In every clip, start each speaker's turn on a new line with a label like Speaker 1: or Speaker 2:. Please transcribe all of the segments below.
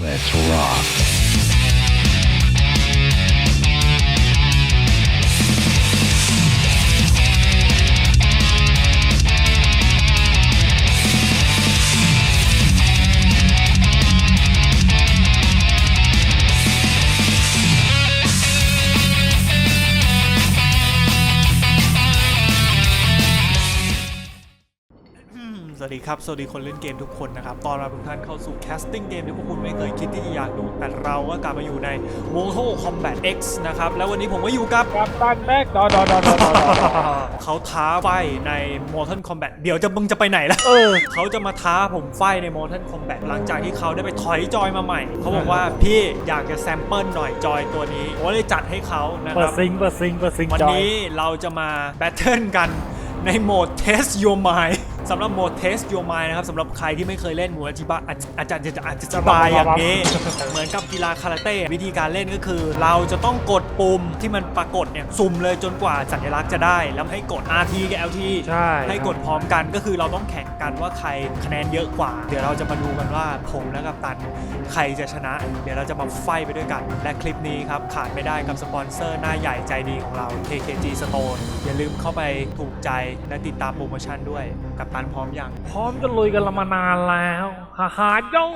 Speaker 1: Let's rock.
Speaker 2: วัสดีครับ สวัสดีคนเล่นเกมทุกคนนะครับ ตอนรับทุกท่านเข้าสู่แคสติ้งเกมที่พวกคุณไม่เคยคิดที่จะอยากดู แต่เราก็กลับมาอยู่ใน Mortal Kombat X นะครับ แล้ววันนี้ผมก็อยู่กับ
Speaker 3: กับตันแม็กดอดอดอดอดอ
Speaker 2: เขาท้าไฟใน Mortal Kombat เดี๋ยวจะมึงจะไปไหนล่ะ
Speaker 3: เออ
Speaker 2: เขาจะมาท้าผมไฟใน Mortal Kombat หลังจากที่เขาได้ไปถอยจอยมาใหม่ เขาบอกว่าพี่อยากจะแซมเปิลหน่อยจอยตัวนี้ผมก็เลยจัดให้เขานะค
Speaker 3: เปิด
Speaker 2: รับ
Speaker 3: ซิงเปิดซิงเปิดซิง
Speaker 2: วัน
Speaker 3: จอย
Speaker 2: นี้เราจะมาแบทเทิลกันในโหมด Test Your Mind สำหรับโหมด Test Your Mind นะครับสำหรับใครที่ไม่เคยเล่นหมูอธิบายอาอาจารย์จะอาจจะอธิบายอย่างนี้ เหมือนกับกีฬาคาราเต้วิธีการเล่นก็คือ เราจะต้องกดปุ่มที่มันปรากฏเนี่ยสุ่มเลยจนกว่าสัญลักษณ์จะได้ แล้วให้กด RT กับ LT
Speaker 3: ใช่
Speaker 2: ให้กดพร้อมกันก็คือเราต้องแข่งกันว่าใครคะแนนเยอะกว่า เดี๋ยวเราจะมาดูกันว่าผมและกัปตันใครจะชนะ เดี๋ยวเราจะมาไฟไปด้วยกัน และคลิปนี้ครับขาดไม่ได้กับสปอนเซอร์หน้าใหญ่ใจดีของเรา KKG Stone อย่าลืมเข้าไปถูกใจและติดตามโปรโมชั่นด้วยกัปตันพร้อมยัง
Speaker 3: พร้อมจะลุยกันละมานานแล้วฮ่าฮ่าโย่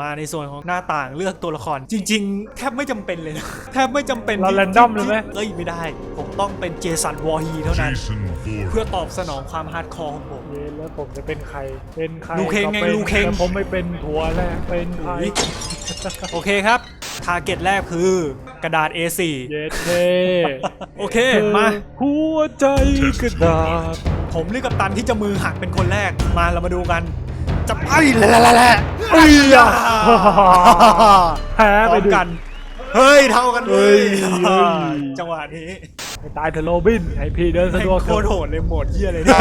Speaker 2: มาในส่วนของหน้าต่างเลือกตัวละคร จริง ๆ แทบไม่จำเป็นเลยนะ แทบไม่จำเป็น
Speaker 3: เรา
Speaker 2: ที่
Speaker 3: แรนดอมเลยไหม
Speaker 2: ที่เอ้ยไม่ได้ ผมต้องเป็นเจสันวอร์ฮีเท่านั้น เพื่อตอบสนองความฮาร์ดคอร์ของผม
Speaker 3: เย็นแล้วผมจะเป็นใคร เป็นใคร
Speaker 2: ลูกเค้งไง
Speaker 3: ป็น
Speaker 2: ลูกเค้ง
Speaker 3: แต่ผมไม่เป็นถั่วแล้วเป็นใคร
Speaker 2: อุ๊ยโอเคครับทาร์เก็ตแรกคือกระดาษ A4
Speaker 3: เย็ดเท่
Speaker 2: โอเคมา
Speaker 3: หัวใจกระดาษ
Speaker 2: ผมหรือกับตันที่จะมือหักเป็นคนแรกมาเรามาดูกัน จะไปแล้วแล้วแล้ว
Speaker 3: เอ้ยอะแพ้
Speaker 2: พ
Speaker 3: ไป
Speaker 2: ร้อม
Speaker 3: ดู
Speaker 2: กัน เฮ้ยเท่ากันเล
Speaker 3: เฮ้
Speaker 2: ย
Speaker 3: ยเฮ้ย
Speaker 2: จังหวะนี้
Speaker 3: ไม่ตายเถอะโรบินให้พี่เดินสะ
Speaker 2: ให้
Speaker 3: ดวก
Speaker 2: โคตรโหดเลยโหมดเยี่ยเลยเนี่ย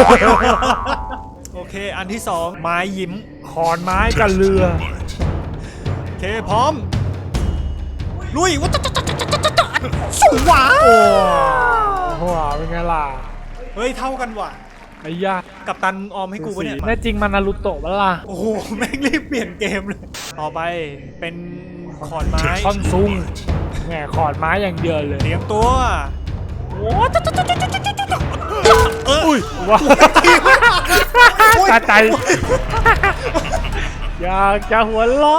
Speaker 2: โอเค อันที่สองไม้ยิ้ม
Speaker 3: ขอนไม้กับเรือ
Speaker 2: โอเค พร้อม ลุยวัตตสูหวา
Speaker 3: โอ้โหเป็นไงล่ะ
Speaker 2: เฮ้ย เท่ากันว่ะ
Speaker 3: ไอ้ยา
Speaker 2: กับตันออมให้กูปะเนี่ย
Speaker 3: แน่จริงมันนารุโตะปะล่ะ
Speaker 2: โอ้โห แม่งรีบเปลี่ยนเกมเลย ต่อไปเป็นขอนไม้
Speaker 3: ท่อนซุงแหมขอนไม้อย่างเดียวเลย
Speaker 2: เตรียมตัวเออ
Speaker 3: อุ้ยว้าสะใจอยากจะหัวล้อ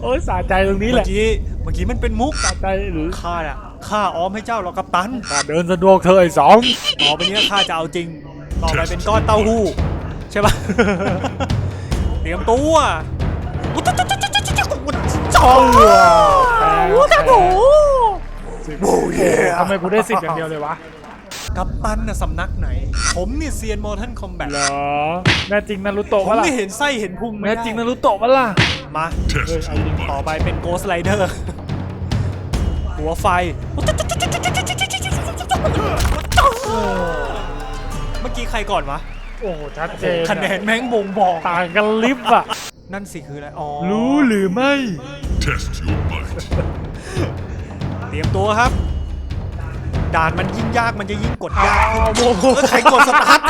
Speaker 3: โอ้ยสะใจตรงนี้แห
Speaker 2: เมื่อ
Speaker 3: ละ
Speaker 2: กี้เมื่อกี้มันเป็นมุก
Speaker 3: สะใจหรือ
Speaker 2: ข้าอะ ข้าออมให้เจ้าหรอกกัปตัน
Speaker 3: การเดินสะดวกเธอไอ้สอง
Speaker 2: ต่อไปนี้ข้าจะเอาจริง ต่อไปเป็นก้อนเต้าหู้ ใช่ปะเตรียมตัวจ้องหัวกระถู
Speaker 3: โอ้ยทำไมกูได้สิบอย่างเดียวเลยวะ
Speaker 2: กัปตันน่ะสำนักไหน ผมเนี่ยเซียนมอร์ทันคอมแบท
Speaker 3: เหรอ แน่จริงนารุโตะ
Speaker 2: ผม
Speaker 3: ปะล่ะ
Speaker 2: ไม่เห็นไส้เห็นพุงไม่
Speaker 3: แน่
Speaker 2: ได้
Speaker 3: จริงนารุโตะปะล่ะ
Speaker 2: มา
Speaker 3: เฮ้ยเอาจริง
Speaker 2: ต่อไปเป็นโกสไลเดอร์ หัวไฟ เมื่อกี้ใครก่อนวะ
Speaker 3: โอ้โหชัดเจน
Speaker 2: คะแนนแม่งบ่งบอก
Speaker 3: ต่างกันลิฟต์อะ
Speaker 2: นั่นสิคืออะไร อ๋อ
Speaker 3: รู้หรือไม่
Speaker 1: Test your might.
Speaker 2: เตรียมตัวครับ ด่านมันยิ่งยากมันจะยิ่งกดยากขึ้น
Speaker 3: อ้าวโอ้โห
Speaker 2: เออใครกดสตาร์ท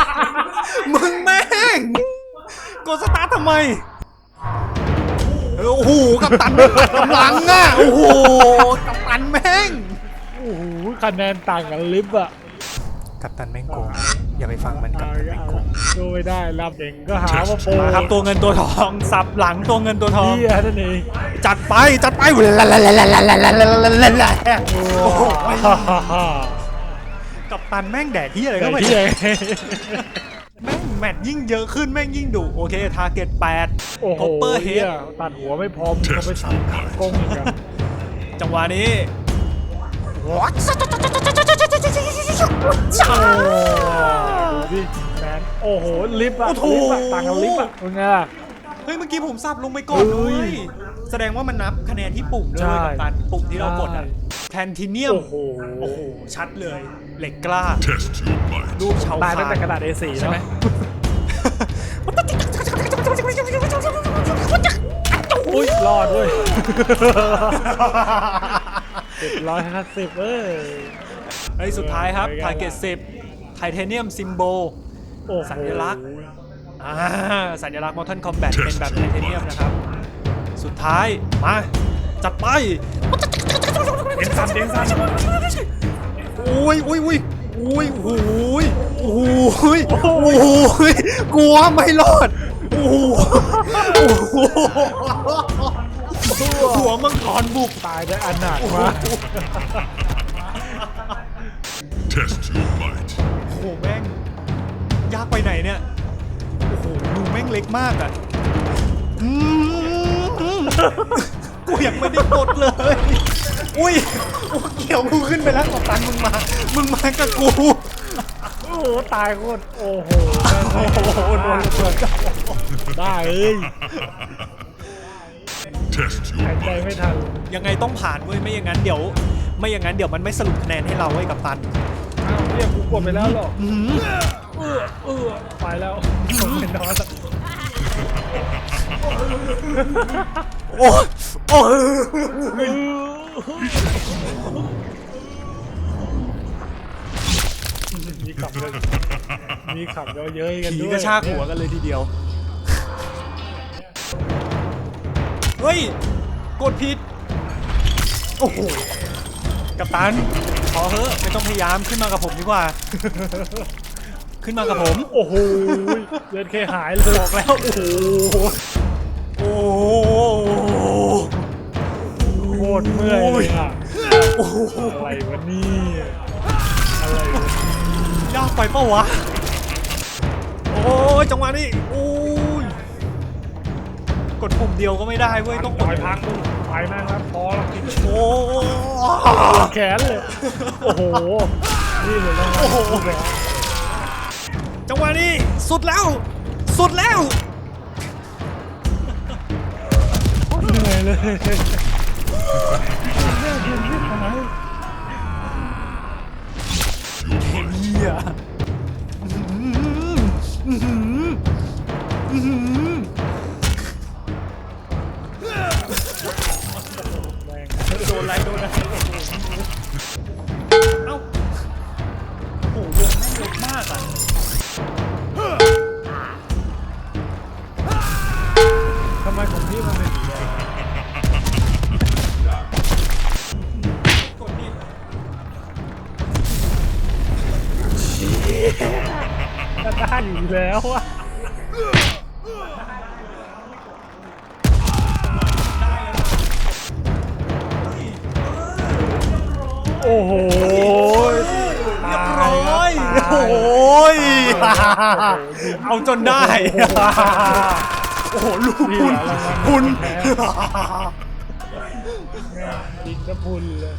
Speaker 2: มึงแม่ง กดสตาร์ททำไมเออโอ้โหกับตันไม่ตัดกำลังอะ โอ้โหกับตัน แม่ง
Speaker 3: โอ้โหคะแนนต่างกันลิฟต์อะ
Speaker 2: กับตันแม่งโกงอย่าไปฟังมันกับตันแม่งโกง
Speaker 3: ดูไม่ได้รับเองก็หาว่าโปร
Speaker 2: มาครับตัวเงินตัวทองสับหลังตัวเงินตัวทอง
Speaker 3: เฮียนั่นเอง
Speaker 2: จัดไปจัดไปโอ้โหกับตันแม่งแดกที่อะไร
Speaker 3: แต่
Speaker 2: ก็ไม่
Speaker 3: ที่
Speaker 2: ได้
Speaker 3: เอง
Speaker 2: แม่งแมตช์ยิ่งเยอะขึ้นแม่งยิ่งดุโอเคทาร์เก็ต8
Speaker 3: โอ้โห
Speaker 2: คอปเปอร์เฮ
Speaker 3: เฮี
Speaker 2: ด
Speaker 3: ยตัดหัวไม่พร้อมก็ไปสั่งกงอีกอะ
Speaker 2: จังหวะนี้
Speaker 3: ดูดิแมนโอ้โห ลิฟต์อะ
Speaker 2: โอ้โห
Speaker 3: ลิฟต์อะต่างกันลิฟต์อะเป็นไงล่ะ
Speaker 2: เฮ้ยเมื่อกี้ผมสับลงไปก่อนเล
Speaker 3: เฮ้
Speaker 2: ย
Speaker 3: ย
Speaker 2: แสดงว่ามันนับคะแนนที่ปุ่มด้วย
Speaker 3: ใช่
Speaker 2: กับตันปุ่มที่เรากดอะ
Speaker 3: ใช่
Speaker 2: แทนทิเนียม
Speaker 3: โอ้โห
Speaker 2: โอ้โหชัดเลย เหล็กกล้า
Speaker 1: Test your might.
Speaker 2: รูปชาว
Speaker 3: ตาย
Speaker 2: คา
Speaker 3: ตั้งแต่
Speaker 2: น
Speaker 3: กระดาษ A4
Speaker 2: ใช่ไหม
Speaker 3: เนาะอุ้ยรอดด้วย เจ็ดร้อยห้าสิบเอ้ย
Speaker 2: เฮ้ยสุดท้ายครับ
Speaker 3: เออ
Speaker 2: ทาร์เก็ต10ไทเทเนียมซิมโบ
Speaker 3: โอ้โห
Speaker 2: สัญลักษณ์อ่าสัญลักษณ์ Mortal Kombat เป็นแบบไทเทเนียมนะครับสสุดท้าย มา จัดไป
Speaker 3: เอ็นซันเอ็นซัน
Speaker 2: อุ้ยอุ้ยอุ้ยอุ้ยโอ้ยโอ้ยโอ้ยกลัวไม่รอดโอ้โหโอ้โหหัวมังกรบุก
Speaker 3: ตายได้อันหนักมาก
Speaker 1: Test your might.
Speaker 2: โอ้โหแม่งยากไปไหนเนี่ย โอ้โหดูแม่งเล็กมากอะอืมกูยังไม่ได้กดเลย อุ้ยโอ้เกี่ยวกูขึ้นไปแล้วกับตันมึงมา มึงมากับกู
Speaker 3: โอ้โหตายโคตรโอ้โหโอ้โหโดนระเบิดได้เอ้ย
Speaker 1: Test
Speaker 3: หา
Speaker 1: your
Speaker 3: ยใจ
Speaker 1: might.
Speaker 3: ไม่ทัน
Speaker 2: ยังไงต้องผ่านเว้ยไม่อย่างนั้นเดี๋ยว ไม่อย่างนั้นเดี๋ยวมันไม่สรุปคะแนนให้เราเว้ยกับตัน
Speaker 3: อ้าวเรียกกูกดไปแล้วหรอเออเออไปแล้วผมเป็นนอนแล้ว
Speaker 2: โอ้ยโอ้ย
Speaker 3: มีขับเลยมีขับเยอะเย้ยกัน
Speaker 2: ผี
Speaker 3: ด้วย
Speaker 2: กระชากหัวกันเลยทีเดียว เฮ้ย กดผิด โอ้โห กับตัน ขอเถอะไม่ต้องพยายามขึ้นมากับผมดีกว่า ขึ้นมากับผม
Speaker 3: โอ้โหเลือดแค่หายเลยบอกแล้ว โอ้โห
Speaker 2: โอ้โห
Speaker 3: โคตรเมื่อยเลยอะ
Speaker 2: โอ้โห
Speaker 3: อะไรวะนี่อะไรวะนี่
Speaker 2: ยากไปเปะวะ โอ้ยจังหวะนี้ โอ้ยก ดปุ่มเดียวก็ไม่ได้เว้ยต้องก
Speaker 3: ต่
Speaker 2: ด
Speaker 3: อยพักมึงไปแม่งแล้วพอแล้วกิน
Speaker 2: โอ้
Speaker 3: แขนเลยโอ้โหนี่เลยต้อง
Speaker 2: โอ้โหจังหวะนี้สุดแล้ว สุดแล้ว
Speaker 3: เหนื่อยเลยเนี่ยเพียงที่ทำไม
Speaker 1: Your might.
Speaker 2: เฮีย อะไรโดนอะไรเอ้าโอ้โหวงแม่งเล็กมากอะ
Speaker 3: ทำไมของพี่มันเป็นสีแดง
Speaker 2: กดผิด
Speaker 3: ก็ได้อยู่แล้วอะ โอ้โห
Speaker 2: เรียบร้อย
Speaker 3: ตาย
Speaker 2: โอ้ยเอาจนได้ โอ้โห ลูกคุณคุณ
Speaker 3: ดินกระพุนเลย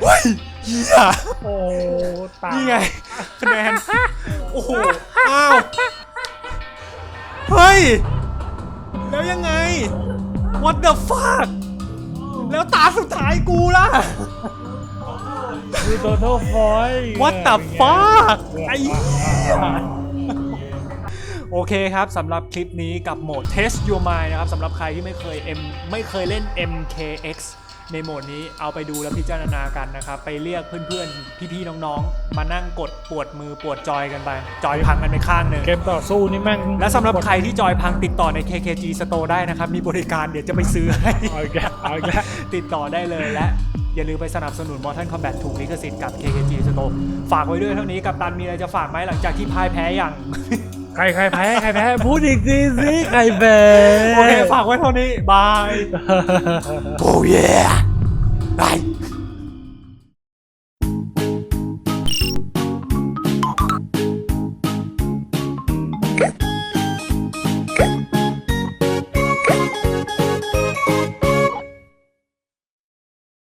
Speaker 2: เฮ้ยเฮีย
Speaker 3: โอ้ตาย
Speaker 2: นี่ไงคะแนน โอ้โห อ้าว เฮ้ย แล้วยังไง what the fuck แล้ว ตาสุดท้ายกูล่ะ
Speaker 3: ดูโตโต้ฟอย
Speaker 2: what the fuck ไอ้เหี้ยโอเคครับสำหรับคลิปนี้กับโหมด Test Your Mind นะครับสำหรับใครที่ไม่เคย M ไม่เคยเล่น MKX ในโหมดนี้เอาไปดูแล้วพิจารณากันนะครับ ไปเรียกเพื่อนๆ พี่ๆ น้องๆ มานั่งกดปวดมือปวดจอยกันไป จอยพังกันไปข้างหนึ่ง
Speaker 3: เกมต่อสู้นี่แม่ง
Speaker 2: และสำหรับใครที่จอยพังติดต่อใน KKG Store ได้นะครับ มีบริการเดี๋ยวจะไปซื้อให้
Speaker 3: เอาอีกแล้วเอาอีกแล้ว
Speaker 2: ติดต่อได้เลยและอย่าลืมไปสนับสนุน Mortal Kombat ถูกลิขสิทธิ์กับ KKG Store ฝากไว้ด้วยเท่านี้กับตันมีอะไรจะฝากไหมหลังจากที่พ่ายแพ้อย่าง
Speaker 3: ใครใครแพ้ใครแพ้พูดอีกทีสิใครแพ้
Speaker 2: โอเคฝากไว้เท่านี้ บาย โอ้ย บาย